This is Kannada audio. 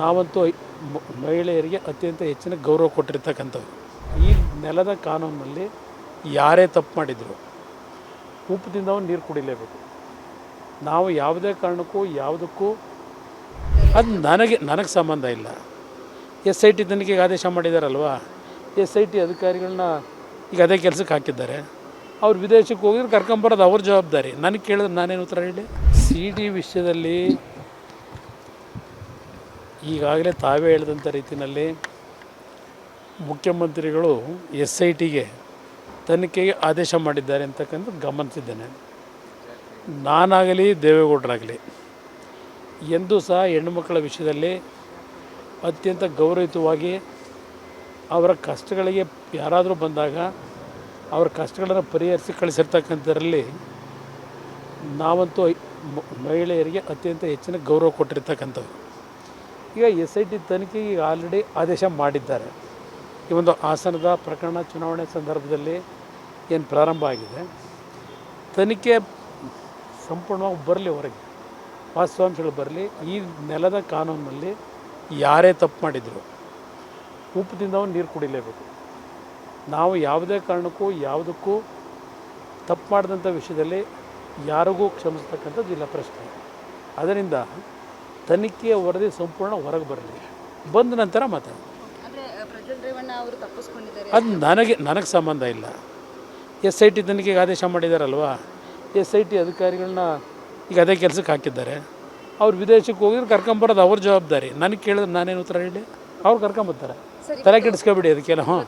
ನಾವಂತೂ ಮಹಿಳೆಯರಿಗೆ ಅತ್ಯಂತ ಹೆಚ್ಚಿನ ಗೌರವ ಕೊಟ್ಟಿರ್ತಕ್ಕಂಥದ್ದು. ಈ ನೆಲದ ಕಾನೂನಿನಲ್ಲಿ ಯಾರೇ ತಪ್ಪು ಮಾಡಿದರು ಉಪ್ಪದಿಂದ ಅವ್ನು ನೀರು ಕುಡಿಲೇಬೇಕು. ನಾವು ಯಾವುದೇ ಕಾರಣಕ್ಕೂ ಯಾವುದಕ್ಕೂ ಅದು ನನಗೆ ನನಗೆ ಸಂಬಂಧ ಇಲ್ಲ. ಎಸ್ ಐ ಟಿ ತನಿಖೆಗೆ ಆದೇಶ ಮಾಡಿದಾರಲ್ವಾ? ಎಸ್ ಐ ಟಿ ಅಧಿಕಾರಿಗಳನ್ನ ಈಗ ಅದೇ ಕೆಲಸಕ್ಕೆ ಹಾಕಿದ್ದಾರೆ. ಅವ್ರು ವಿದೇಶಕ್ಕೆ ಹೋಗಿದ್ರೆ ಕರ್ಕೊಂಬರೋದು ಅವ್ರ ಜವಾಬ್ದಾರಿ. ನನಗೆ ಕೇಳಿದ್ರೆ ನಾನೇನು ಉತ್ತರ ಹೇಳಿ? ಸಿ ಡಿ ವಿಷಯದಲ್ಲಿ ಈಗಾಗಲೇ ತಾವೇ ಹೇಳಿದಂಥ ರೀತಿಯಲ್ಲಿ ಮುಖ್ಯಮಂತ್ರಿಗಳು ಎಸ್ ಐ ಟಿಗೆ ತನಿಖೆಗೆ ಆದೇಶ ಮಾಡಿದ್ದಾರೆ ಅಂತಕ್ಕಂಥ ಗಮನಿಸಿದ್ದೇನೆ. ನಾನಾಗಲಿ ದೇವೇಗೌಡರಾಗಲಿ, ಎಂದೂ ಸಹ ಹೆಣ್ಣುಮಕ್ಕಳ ವಿಷಯದಲ್ಲಿ ಅತ್ಯಂತ ಗೌರವಯುತವಾಗಿ ಅವರ ಕಷ್ಟಗಳಿಗೆ ಯಾರಾದರೂ ಬಂದಾಗ ಅವರ ಕಷ್ಟಗಳನ್ನು ಪರಿಹರಿಸಿ ಕಳಿಸಿರ್ತಕ್ಕಂಥದ್ರಲ್ಲಿ ನಾವಂತೂ ಮಹಿಳೆಯರಿಗೆ ಅತ್ಯಂತ ಹೆಚ್ಚಿನ ಗೌರವ ಕೊಟ್ಟಿರ್ತಕ್ಕಂಥವ್ರು. ಈಗ ಎಸ್ ಐ ಟಿ ತನಿಖೆಗೆ ಈಗ ಆಲ್ರೆಡಿ ಆದೇಶ ಮಾಡಿದ್ದಾರೆ. ಈ ಒಂದು ಹಾಸನದ ಪ್ರಕರಣ ಚುನಾವಣೆ ಸಂದರ್ಭದಲ್ಲಿ ಏನು ಪ್ರಾರಂಭ ಆಗಿದೆ. ತನಿಖೆ ಸಂಪೂರ್ಣವಾಗಿ ಬರಲಿ ಹೊರಗೆ. ವಾಸ್ತವಾಂಶಗಳು ಬರಲಿ. ಈ ನೆಲದ ಕಾನೂನಿನಲ್ಲಿ ಯಾರೇ ತಪ್ಪು ಮಾಡಿದರು ಉಪ್ಪದಿಂದ ಅವ್ನು ನೀರು ಕುಡಿಲೇಬೇಕು. ನಾವು ಯಾವುದೇ ಕಾರಣಕ್ಕೂ ಯಾವುದಕ್ಕೂ ತಪ್ಪು ಮಾಡಿದಂಥ ವಿಷಯದಲ್ಲಿ ಯಾರಿಗೂ ಕ್ಷಮಿಸ್ತಕ್ಕಂಥದ್ದು ಇಲ್ಲ ಪ್ರಶ್ನೆ. ಅದರಿಂದ ತನಿಖೆಯ ವರದಿ ಸಂಪೂರ್ಣ ಹೊರಗೆ ಬರಲಿ. ಬಂದ ನಂತರ ಮಾತಾಡಿ. ಅದು ನನಗೆ ನನಗೆ ಸಂಬಂಧ ಇಲ್ಲ. ಎಸ್ ಐ ಟಿ ತನಿಖೆಗೆ ಆದೇಶ ಮಾಡಿದಾರಲ್ವಾ? ಎಸ್ ಐ ಟಿ ಅಧಿಕಾರಿಗಳನ್ನ ಈಗ ಅದೇ ಕೆಲಸಕ್ಕೆ ಹಾಕಿದ್ದಾರೆ. ಅವ್ರು ವಿದೇಶಕ್ಕೆ ಹೋಗಿದ್ರೆ ಕರ್ಕೊಂಬರೋದು ಅವ್ರ ಜವಾಬ್ದಾರಿ. ನನಗೆ ಕೇಳಿದ್ರೆ ನಾನೇನು ಉತ್ತರ ಹೇಳಿ? ಅವ್ರು ಕರ್ಕೊಂಬರ್ತಾರೆ ತಲೆ ಕೆಡಿಸ್ಕೊಬಿಡಿ ಅದಕ್ಕೆಲ್ಲ ಹ್ಞೂ